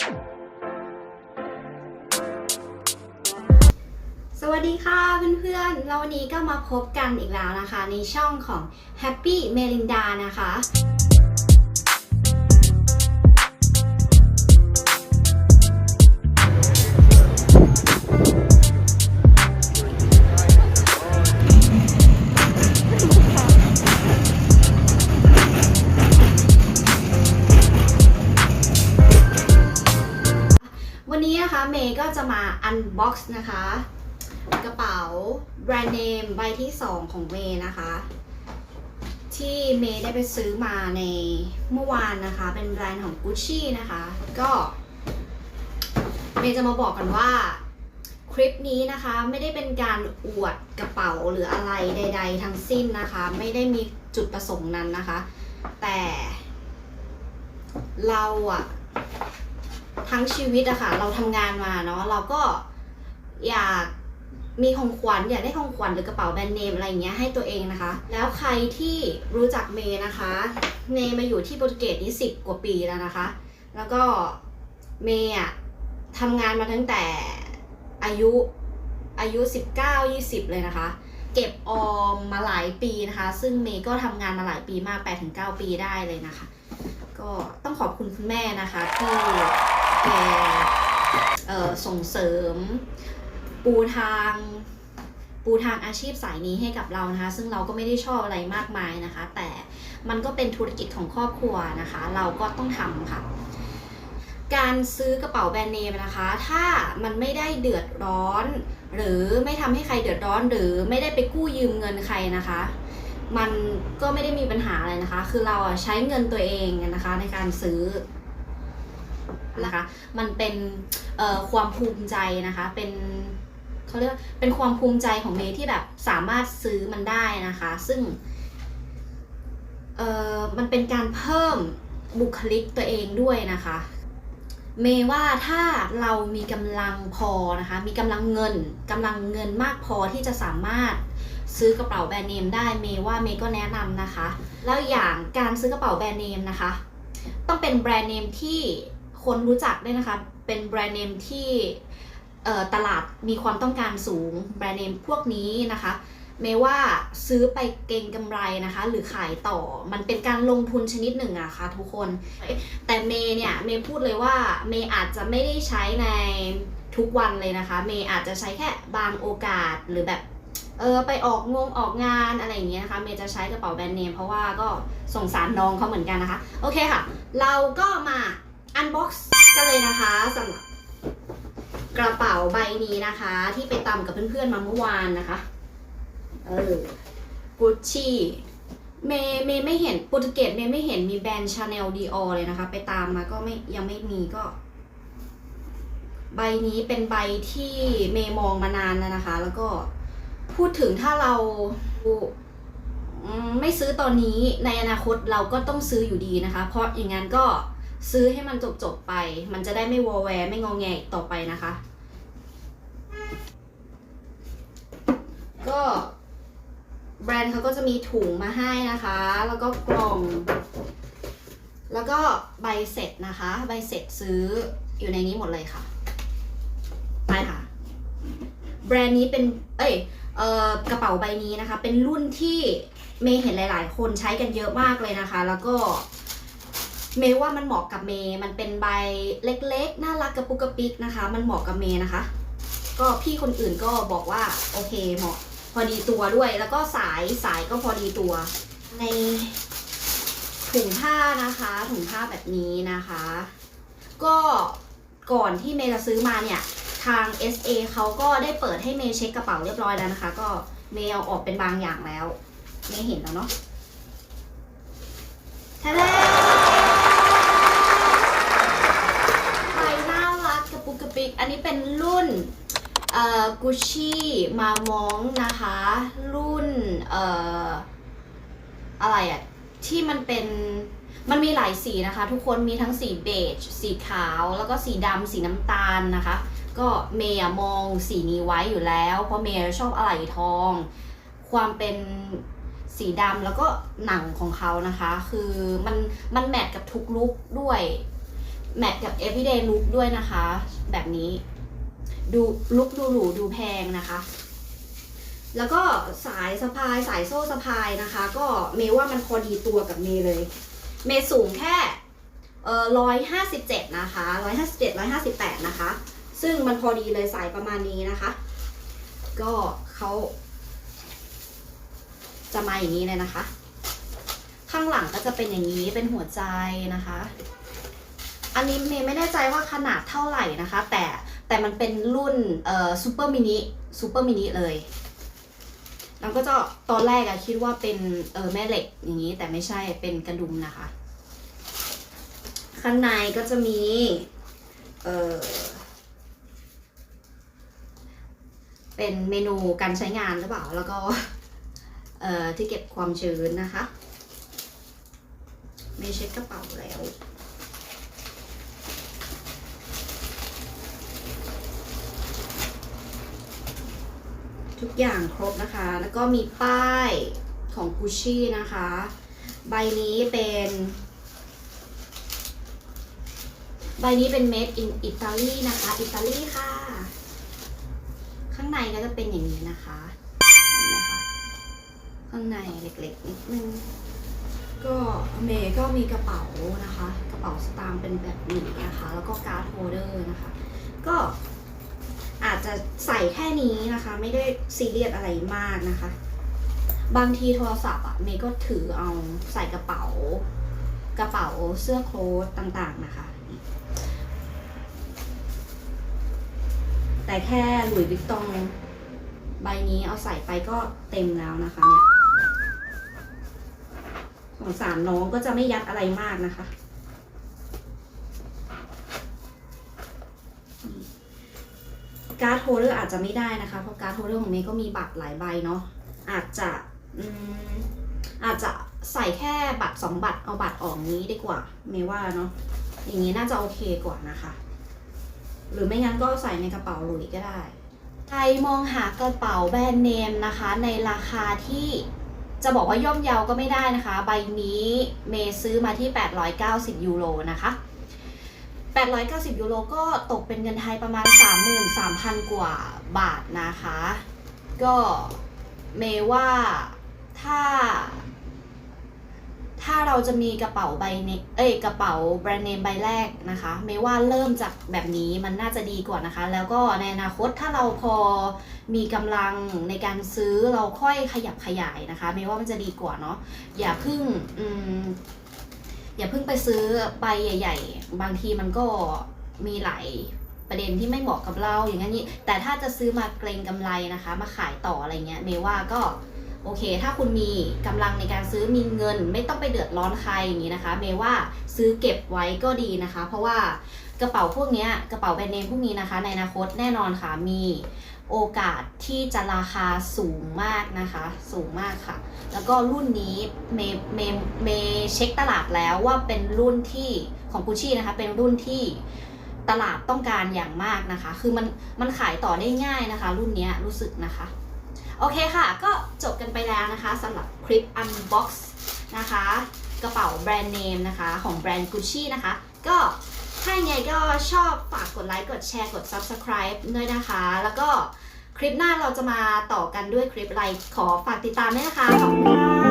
สวัสดีค่ะเพื่อนๆ เราวันนี้ก็มาพบกันอีกแล้วนะคะ ในช่องของ Happy Melinda นะคะ มย์ก็จะมา unbox นะคะ กระเป๋าแบรนด์เนมใบที่ 2 ของเมย์นะคะ ที่เมย์ได้ไปซื้อมาในเมื่อวานนะคะ เป็นแบรนด์ของ Gucci นะคะ ก็เมย์จะมาบอกกันว่าคลิปนี้นะคะไม่ได้เป็นการอวดกระเป๋าหรืออะไรใด ๆ ทั้งสิ้นนะคะ ไม่ได้มีจุดประสงค์นั้นนะคะ แต่เราอะ ทั้งชีวิตอะค่ะ เราทำงานมาเนาะเราก็อยากมีของขวัญอยากได้ของขวัญหรือกระเป๋าแบรนด์เนมอะไรเงี้ยให้ตัวเองนะคะ แล้วใครที่รู้จักเมย์นะคะเมย์มาอยู่ที่โปรตุเกสนี่สิบกว่าปีแล้วนะคะ แล้วก็เมย์อะทำงานมาตั้งแต่อายุอายุ 19 20 เลยนะคะ เก็บออมมาหลายปีนะคะ ซึ่งเมย์ก็ทำงานมาหลายปีมาก8-9 ปีได้เลยนะคะ ก็ต้องขอบคุณคุณแม่นะคะที่ เออส่งเสริม ปูทางปูทางอาชีพสายนี้ให้กับเรานะคะ ซึ่งเราก็ไม่ได้ชอบอะไรมากมายนะคะ แต่มันก็เป็นธุรกิจของครอบครัวนะคะ เราก็ต้องทำค่ะ การซื้อกระเป๋าแบรนด์เนมนะคะ ถ้ามันไม่ได้เดือดร้อน หรือไม่ทำให้ใครเดือดร้อน หรือไม่ได้ไปกู้ยืมเงินใครนะคะ มันก็ไม่ได้มีปัญหาอะไรนะคะ คือเราใช้เงินตัวเองนะคะในการซื้อ นะคะ มันเป็นเอ่อความภูมิใจนะคะ เป็นเขาเรียกว่าเป็นความภูมิใจของเมย์ที่แบบสามารถซื้อมันได้นะคะ ซึ่งเอ่อมันเป็นการเพิ่มบุคลิกตัวเองด้วยนะคะ เมย์ว่าถ้าเรามีกำลังพอนะคะ มีกำลังเงินกำลังเงินมากพอที่จะสามารถซื้อกระเป๋าแบรนด์เนมได้เมย์ว่าเมย์ก็แนะนำนะคะ แล้วอย่างการซื้อกระเป๋าแบรนด์เนมนะคะ ต้องเป็นแบรนด์เนมที่ คนรู้จักได้นะคะ เป็นแบรนด์เนมที่ตลาดมีความต้องการสูงแบรนด์เนมพวกนี้นะคะเมย์ว่าซื้อไปเก็งกำไรนะคะ หรือขายต่อมันเป็นการลงทุนชนิดหนึ่งอะค่ะทุกคน แต่เมย์เนี่ยเมย์พูดเลยว่าเมย์อาจจะไม่ได้ใช้ในทุกวันเลยนะคะ เมย์อาจจะใช้แค่บางโอกาสหรือแบบเออไปออกงงออกงานอะไรอย่างเงี้ยนะคะ เมย์จะใช้กระเป๋าแบรนด์เนมเพราะว่าก็สงสารน้องเขาเหมือนกันนะคะ โอเคค่ะ เราก็มา อันบ็อกซ์กันเลยนะคะสำหรับกระเป๋าใบนี้นะคะ ที่ไปตำกับเพื่อนๆมาเมื่อวานนะคะ เออกุชชี่เมย์เมย์ไม่เห็นโปรตุเกสเมย์ไม่เห็นมีแบรนด์ชาแนลดีออเลยนะคะ ไปตามมาก็ไม่ยังไม่มีก็ ใบนี้เป็นใบที่เมย์มองมานานแล้วนะคะ แล้วก็พูดถึงถ้าเราไม่ซื้อตอนนี้ในอนาคตเราก็ต้องซื้ออยู่ดีนะคะ เพราะอย่างนั้นก็ ซื้อให้มันจบๆไป มันจะได้ไม่วอแวร์ไม่งอแงอีกต่อไปนะคะ ก็แบรนด์เขาก็จะมีถุงมาให้นะคะ แล้วก็กล่อง แล้วก็ใบเสร็จนะคะ ใบเสร็จซื้ออยู่ในนี้หมดเลยค่ะ ไปค่ะ แบรนด์นี้เป็น เอ้ยเอ่อกระเป๋าใบนี้นะคะ เป็นรุ่นที่เมย์เห็นหลาย ๆ คนใช้กันเยอะมากเลยนะคะ แล้วก็ เมย์ว่ามันเหมาะกับเมย์มันเป็นใบเล็กๆ น่ารักกระปุกกระปิกนะคะ มันเหมาะกับเมย์นะคะ ก็พี่คนอื่นก็บอกว่าโอเคเหมาะพอดีตัวด้วย แล้วก็สายสายก็พอดีตัว ในถุงผ้านะคะ ถุงผ้าแบบนี้นะคะ ก็ก่อนที่เมย์จะซื้อมาเนี่ย ทาง SA เขาก็ได้เปิดให้เมย์เช็คกระเป๋าเรียบร้อยแล้วนะคะ ก็เมย์เอาออกเป็นบางอย่างแล้ว เมย์เห็นแล้วเนาะทะเลใบน่ารัิก อันนี้เป็นรุ่นกุชชี่มามองนะคะ รุ่นออะไรอะที่มันเป็นมันมีหลายสีนะคะ ทุกคนมีทั้งสีเบจสีขาวแล้วก็สีดำสีน้ำตาลนะคะ ก็เมย์มองสีนี้ไว้อยู่แล้ว เพราะเมย์ชอบอะไหล่ทอง ความเป็นสีดำแล้วก็หนังของเขานะคะ คือมันมันแมทกับทุกลุคด้วย แมทกับ everyday look ด้วยนะคะ แบบนี้ดูลุกดูหรูดูแพงนะคะ แล้วก็สายสะพายสายโซ่สะพายนะคะ ก็เมย์ว่ามันพอดีตัวกับเมย์เลย เมย์สูงแค่เอ่อร้อยห้าสิบเจ็ดนะคะร้อยห้าสิบเจ็ดร้อยห้าสิบแปดนะคะ ซึ่งมันพอดีเลยสายประมาณนี้นะคะ ก็เขาจะมาอย่างนี้เลยนะคะ ข้างหลังก็จะเป็นอย่างนี้เป็นหัวใจนะคะ อันนี้เมย์ไม่แน่ใจว่าขนาดเท่าไหร่นะคะ แต่แต่มันเป็นรุ่นเอ่อซูเปอร์มินิซูเปอร์มินิเลยแล้วก็จะตอนแรกอะคิดว่าเป็นเออแม่เหล็กอย่างนี้แต่ไม่ใช่เป็นกระดุมนะคะ ข้างในก็จะมีเออเป็นเมนูการใช้งานหรือเปล่า แล้วก็เอ่อที่เก็บความชื้นนะคะ ไม่เช็ดกระเป๋าแล้ว ทุกอย่างครบนะคะ แล้วก็มีป้ายของกุชชี่นะคะ ใบนี้เป็น ใบนี้เป็น made in Italy นะคะ อิตาลีค่ะ ข้างในก็จะเป็นอย่างนี้นะคะเห็นไหมคะข้างในเล็กๆนิดนึงก็เมย์ก็มีกระเป๋านะคะ กระเป๋าสตางค์เป็นแบบนี้นะคะ แล้วก็การ์ดโฮเดอร์นะคะ ก็ จจะใส่แค่นี้นะคะ ไม่ได้ซีเรียสอะไรมากนะคะ บางทีโทรศัพท์อะเมย์ก็ถือเอาใส่กระเป๋า กระเป๋าเสื้อโค้ทต่างๆนะคะ แต่แค่หลุยส์วิกตองใบนี้เอาใส่ไปก็เต็มแล้วนะคะเนี่ยสงสารน้องก็จะไม่ยัดอะไรมากนะคะ การ์ดโฮเดอร์อาจจะไม่ได้นะคะ เพราะการ์ดโฮเดอร์ของเมย์ก็มีบัตรหลายใบเนาะอาจจะอืมอาจจะใส่แค่บัตรสองบัตรเอาบัตรออกนี้ดีกว่า เมย์ว่าเนาะอย่างนี้น่าจะโอเคกว่านะคะ หรือไม่งั้นก็ใส่ในกระเป๋าหลุยก็ได้ใครมองหากระเป๋าแบรนด์เนมนะคะ ในราคาที่จะบอกว่าย่อมเยาก็ไม่ได้นะคะ ใบนี้เมย์ซื้อมาที่ 890 ยูโรนะคะ 890 ยูโรก็ตกเป็นเงินไทยประมาณ 33,000 กว่าบาทนะคะ ก็เมยว่าถ้า ถ้าเราจะมีกระเป๋าใบเนเอ้ยกระเป๋าแบรนด์เนมใบแรกนะคะไม่ว่าเริ่มจากแบบนี้มันน่าจะดีกว่านะคะ แล้วก็ในอนาคตถ้าเราพอมีกำลังในการซื้อเราค่อยขยับขยายนะคะไม่ว่ามันจะดีกว่าเนาะอย่าพึ่งอืม อย่าเพิ่งไปซื้อใบใหญ่ ๆ บางทีมันก็มีหลายประเด็นที่ไม่เหมาะกับเราอย่างนั้นนี่แต่ถ้าจะซื้อมาเกรงกำไรนะคะ มาขายต่ออะไรเงี้ยเมย์ว่าก็ โอเค ถ้าคุณมีกำลังในการซื้อมีเงิน ไม่ต้องไปเดือดร้อนใครอย่างนี้นะคะ เมย์ว่าซื้อเก็บไว้ก็ดีนะคะ เพราะว่ากระเป๋าพวกนี้กระเป๋าแบรนด์เนมพวกนี้นะคะ ในอนาคตแน่นอนค่ะมีโอกาสที่จะราคาสูงมากนะคะ สูงมากค่ะ แล้วก็รุ่นนี้เมย์เมย์เมย์เช็คตลาดแล้วว่าเป็นรุ่นที่ของกุชชี่นะคะ เป็นรุ่นที่ตลาดต้องการอย่างมากนะคะ คือมันมันขายต่อได้ง่ายนะคะ รุ่นนี้รู้สึกนะคะ โอเคค่ะ ก็จบกันไปแล้วนะคะสำหรับคลิป unbox นะคะ กระเป๋าแบรนด์เนมนะคะ ของแบรนด์ Gucci นะคะ ก็ถ้ายังไงก็ชอบฝากกดไลค์ กดแชร์ กด subscribe ด้วยนะคะ แล้วก็คลิปหน้าเราจะมาต่อกันด้วยคลิปอะไร ขอฝากติดตามด้วยนะคะ ขอบคุณค่ะ